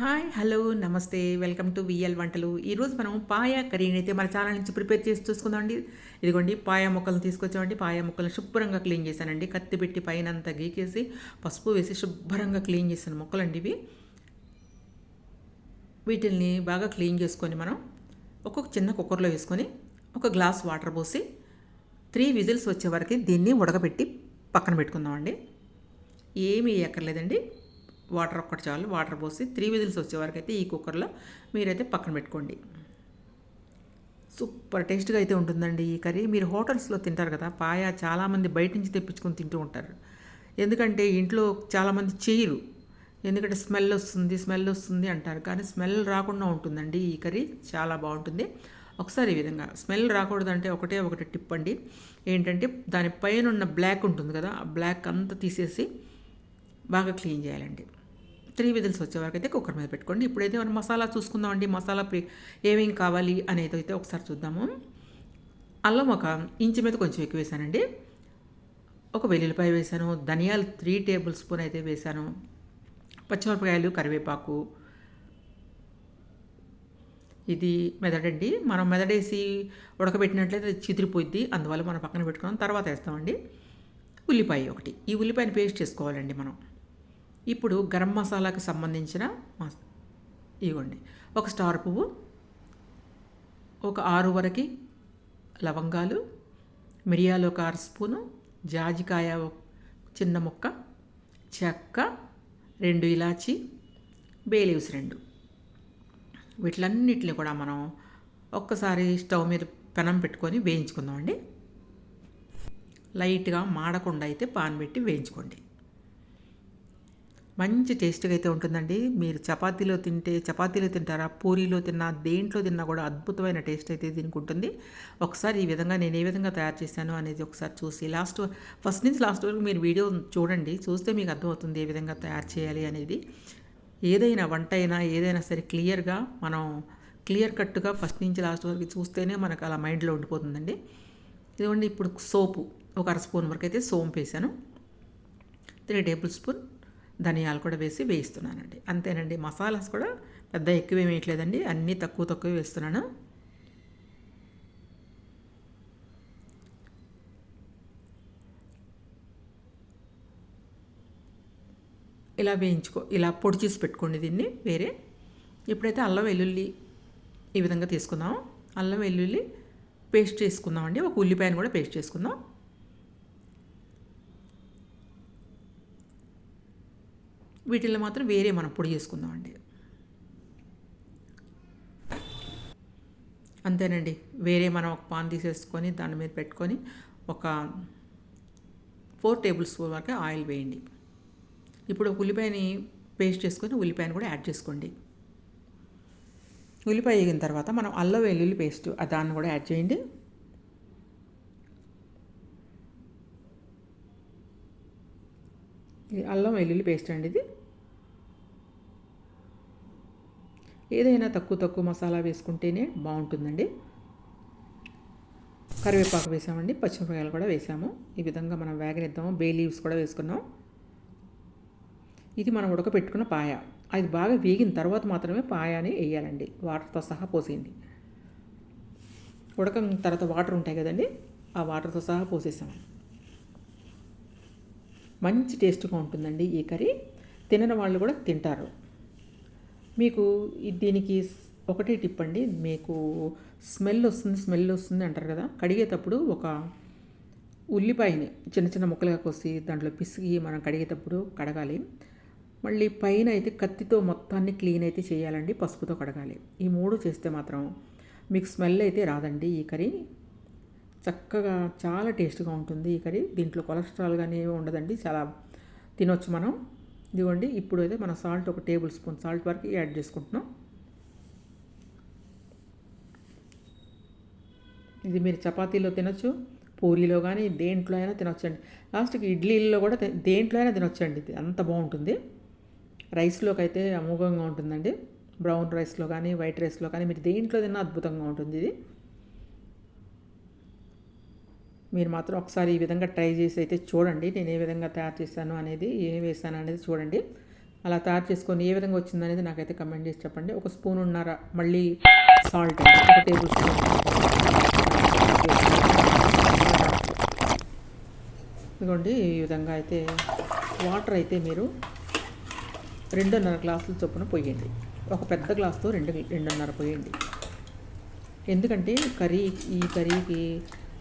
Hi hello నమస్తే welcome to VL వంటలు. ఈరోజు మనం పాయ కర్రీని అయితే మన ఛానల్ నుంచి ప్రిపేర్ చేసి చూసుకుందామండి. ఇదిగోండి పాయ మొక్కలను తీసుకొచ్చామండి. పాయ మొక్కలను శుభ్రంగా క్లీన్ చేశానండి. కత్తి పెట్టి పైన అంతా గీకేసి పసుపు వేసి శుభ్రంగా క్లీన్ చేసిన మొక్కలండి ఇవి. వీటిల్ని బాగా క్లీన్ చేసుకొని మనం ఒక్కొక్క చిన్న కుక్కర్లో వేసుకొని ఒక గ్లాస్ వాటర్ పోసి త్రీ విజిల్స్ వచ్చే వరకు దీన్ని ఉడకబెట్టి పక్కన పెట్టుకుందామండి. ఏమీ వేయక్కర్లేదండి. వాటర్ ఒక్కటి చాలు వాటర్ పోసి త్రీ విజిల్స్ వచ్చేవరకు అయితే ఈ కుక్కర్లో మీరైతే పక్కన పెట్టుకోండి. సూపర్ టేస్ట్గా అయితే ఉంటుందండి ఈ కర్రీ. మీరు హోటల్స్లో తింటారు కదా పాయ చాలామంది బయట నుంచి తెప్పించుకొని తింటూ ఉంటారు. ఎందుకంటే ఇంట్లో చాలామంది చేయరు. ఎందుకంటే స్మెల్ వస్తుంది స్మెల్ వస్తుంది అంటారు. కానీ స్మెల్ రాకుండా ఉంటుందండి ఈ కర్రీ. చాలా బాగుంటుంది. ఒకసారి ఈ విధంగా. స్మెల్ రాకూడదంటే ఒకటే ఒకటి టిప్ అండి. ఏంటంటే దానిపైన ఉన్న బ్లాక్ ఉంటుంది కదా ఆ బ్లాక్ అంతా తీసేసి బాగా క్లీన్ చేయాలండి. త్రీ విజిల్స్ వచ్చే వరకు అయితే కుక్కర్ మీద పెట్టుకోండి. ఇప్పుడైతే మనం మసాలా చూసుకుందామండి. మసాలా ప్రి ఏమేమి కావాలి అనేది అయితే ఒకసారి చూద్దాము. అల్లం ఒక ఇంచు మీద కొంచెం ఎక్కువ వేసానండి. ఒక వెల్లుల్లిపాయ వేసాను. ధనియాలు త్రీ టేబుల్ స్పూన్ అయితే వేసాను. పచ్చిమిరపకాయలు కరివేపాకు. ఇది మెదడండి. మనం మెదడేసి ఉడకబెట్టినట్లయితే చిదిరిపోద్ది అందువల్ల మనం పక్కన పెట్టుకున్నాం. తర్వాత వేస్తామండి. ఉల్లిపాయ ఒకటి. ఈ ఉల్లిపాయని పేస్ట్ చేసుకోవాలండి మనం. ఇప్పుడు గరం మసాలాకి సంబంధించిన ఇవ్వండి. ఒక స్టార్ పువ్వు ఒక ఆరు వరకు లవంగాలు మిరియాలు ఒక అర స్పూను జాజికాయ చిన్న ముక్క చెక్క రెండు ఇలాచి బేలీవ్స్ రెండు. వీటిలన్నిటిని కూడా మనం ఒక్కసారి స్టవ్ మీద పెనం పెట్టుకొని వేయించుకుందామండి. లైట్గా మాడకుండా అయితే పాన్ పెట్టి వేయించుకోండి. మంచి టేస్ట్గా అయితే ఉంటుందండి. మీరు చపాతీలో తింటే చపాతీలో తింటారా పూరీలో తిన్నా దేంట్లో తిన్నా కూడా అద్భుతమైన టేస్ట్ అయితే దీనికి ఉంటుంది ఒకసారి ఈ విధంగా నేను ఏ విధంగా తయారు చేశాను అనేది ఒకసారి చూసి లాస్ట్ ఫస్ట్ నుంచి లాస్ట్ వరకు మీరు వీడియో చూడండి. చూస్తే మీకు అర్థమవుతుంది ఏ విధంగా తయారు చేయాలి అనేది. ఏదైనా వంట అయినా ఏదైనా సరే క్లియర్గా మనం క్లియర్ కట్గా ఫస్ట్ నుంచి లాస్ట్ వరకు చూస్తేనే మనకు అలా మైండ్లో ఉండిపోతుందండి. ఇదిగోండి ఇప్పుడు సోపు. ఒక అర స్పూన్ వరకు అయితే సోంపు వేసాను త్రీ టేబుల్ స్పూన్ ధనియాలు కూడా వేసి వేయిస్తున్నానండి. అంతేనండి మసాలాస్ కూడా పెద్ద ఎక్కువ ఏమి వేయట్లేదండి అన్నీ తక్కువ తక్కువ వేస్తున్నాను. ఇలా వేయించుకో ఇలా పొడి చేసి పెట్టుకోండి దీన్ని వేరే. ఇప్పుడైతే అల్లం వెల్లుల్లి ఈ విధంగా తీసుకుందాం అల్లం వెల్లుల్లి పేస్ట్ చేసుకుందామండి ఒక ఉల్లిపాయను కూడా పేస్ట్ చేసుకుందాం. వీటిల్లో మాత్రం వేరే మనం పొడి చేసుకుందామండి. అంతేనండి. వేరే మనం ఒక పాన్ తీసేసుకొని దాని మీద పెట్టుకొని ఒక ఫోర్ టేబుల్ స్పూన్ వరకు ఆయిల్ వేయండి. ఇప్పుడు ఉల్లిపాయని పేస్ట్ చేసుకొని ఉల్లిపాయను కూడా యాడ్ చేసుకోండి. ఉల్లిపాయ వేగిన తర్వాత మనం అల్లం వెల్లుల్లి పేస్ట్ దాన్ని కూడా యాడ్ చేయండి. ఇది అల్లం వెల్లుల్లి పేస్ట్ అండి ఇది. ఏదైనా తక్కువ తక్కువ మసాలా వేసుకుంటేనే బాగుంటుందండి. కరివేపాకు వేసామండి పచ్చిమిరపకాయలు కూడా వేసాము. ఈ విధంగా మనం వేగనిద్దాము. బే లీవ్స్ కూడా వేసుకున్నాం. ఇది మనం ఉడకపెట్టుకున్న పాయ. అది బాగా వేగిన తర్వాత మాత్రమే పాయాని వేయాలండి. వాటర్తో సహా పోసేయండి. ఉడకం తర్వాత వాటర్ ఉంటాయి కదండి ఆ వాటర్తో సహా పోసేసాము మంచి టేస్ట్గా ఉంటుందండి ఈ కర్రీ. తినని వాళ్ళు కూడా తింటారు. మీకు దీనికి ఒకటే టిప్ అండి. మీకు స్మెల్ వస్తుంది స్మెల్ వస్తుంది అంటారు కదా. కడిగేటప్పుడు ఒక ఉల్లిపాయని చిన్న చిన్న ముక్కలుగా కోసి దాంట్లో పిసిగి మనం కడిగేటప్పుడు కడగాలి. మళ్ళీ పైన అయితే కత్తితో మొత్తాన్ని క్లీన్ అయితే చేయాలండి పసుపుతో కడగాలి. ఈ మూడు చేస్తే మాత్రం మీకు స్మెల్ అయితే రాదండి ఈ కర్రీ. చక్కగా చాలా టేస్ట్గా ఉంటుంది ఈ కర్రీ. దీంట్లో కొలెస్ట్రాల్ కానీ ఉండదండి చాలా తినొచ్చు మనం. ఇదిగోండి ఇప్పుడు అయితే మన సాల్ట్ ఒక టేబుల్ స్పూన్ సాల్ట్ వరకు యాడ్ చేసుకుంటున్నాం. ఇది మీరు చపాతీలో తినొచ్చు పూరీలో కానీ దేంట్లో అయినా తినొచ్చండి. లాస్ట్కి ఇడ్లీల్లో కూడా దేంట్లో అయినా తినొచ్చండి. ఇది అంత బాగుంటుంది. రైస్లోకి అయితే అమోఘంగా ఉంటుందండి. బ్రౌన్ రైస్లో కానీ వైట్ రైస్లో కానీ మీరు దేంట్లో తిన్నా అద్భుతంగా ఉంటుంది ఇది. మీరు మాత్రం ఒకసారి ఈ విధంగా ట్రై చేసి అయితే చూడండి. నేను ఏ విధంగా తయారు చేశాను అనేది ఏం వేసాను అనేది చూడండి. అలా తయారు చేసుకొని ఏ విధంగా వచ్చిందనేది నాకైతే కమెంట్ చేసి చెప్పండి. ఒక స్పూన్ ఉన్నారా మళ్ళీ సాల్ట్ ఒక టేబుల్ స్పూన్. ఇదిగోండి ఈ విధంగా అయితే వాటర్ అయితే మీరు రెండున్నర గ్లాసుల చొప్పున పోయండి. ఒక పెద్ద గ్లాస్తో రెండు రెండున్నర పోయండి. ఎందుకంటే కర్రీ ఈ కర్రీకి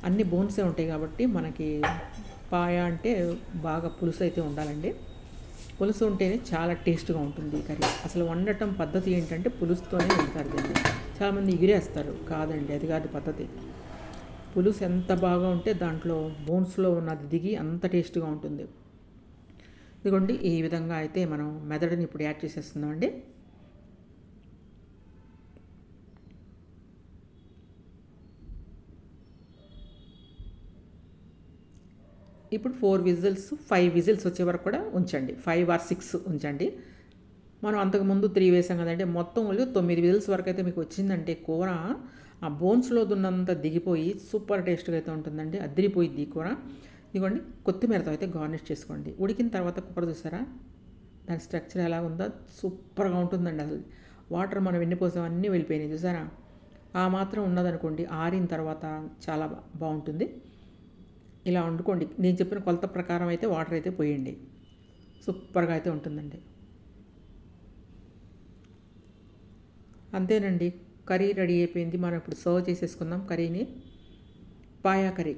అన్ని బోన్సే ఉంటాయి కాబట్టి మనకి పాయ అంటే బాగా పులుసు అయితే ఉండాలండి. పులుసు ఉంటేనే చాలా టేస్ట్గా ఉంటుంది కర్రీ. అసలు వండటం పద్ధతి ఏంటంటే పులుసుతోనే వండుతారు దీన్ని. చాలామంది ఎగిరేస్తారు కాదండి అది కాదు పద్ధతి. పులుసు ఎంత బాగా ఉంటే దాంట్లో బోన్స్లో ఉన్నది దిగి అంత టేస్ట్గా ఉంటుంది. ఇదిగోండి ఈ విధంగా అయితే మనం మెదడుని ఇప్పుడు యాడ్ చేసేస్తున్నామండి. ఇప్పుడు ఫోర్ విజిల్స్ ఫైవ్ విజిల్స్ వచ్చే వరకు కూడా ఉంచండి. ఫైవ్ ఆర్ సిక్స్ ఉంచండి. మనం అంతకుముందు త్రీ వేసాం కదండి మొత్తం తొమ్మిది విజిల్స్ వరకు అయితే మీకు వచ్చిందంటే కూర ఆ బోన్స్లో దున్నంత దిగిపోయి సూపర్ టేస్ట్గా అయితే ఉంటుందండి. అదిరిపోయిద్ది కూర. ఇదిగోండి కొత్తిమీరతో అయితే గార్నిష్ చేసుకోండి. ఉడికిన తర్వాత కూర చూసారా? దాని స్ట్రక్చర్ ఎలా ఉందో సూపర్గా ఉంటుందండి అసలు. వాటర్ మనం ఎన్నిపోసాం అన్నీ వెళ్ళిపోయినాయి. చూసారా? ఆ మాత్రం ఉన్నదనుకోండి ఆరిన తర్వాత చాలా బాగుంటుంది. ఇలా వండుకోండి. నేను చెప్పిన కొలత ప్రకారం అయితే వాటర్ అయితే పోయండి. సూపర్గా అయితే ఉంటుందండి. అంతేనండి. కర్రీ రెడీ అయిపోయింది. మనం ఇప్పుడు సర్వ్ చేసేసుకుందాం కర్రీని. పాయా కర్రీ.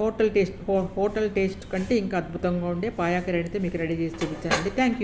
హోటల్ టేస్ట్ హో- హోటల్ టేస్ట్ కంటే ఇంకా అద్భుతంగా ఉండే పాయా కర్రీ అయితే మీకు రెడీ చేసి చూపించానండి. Thank you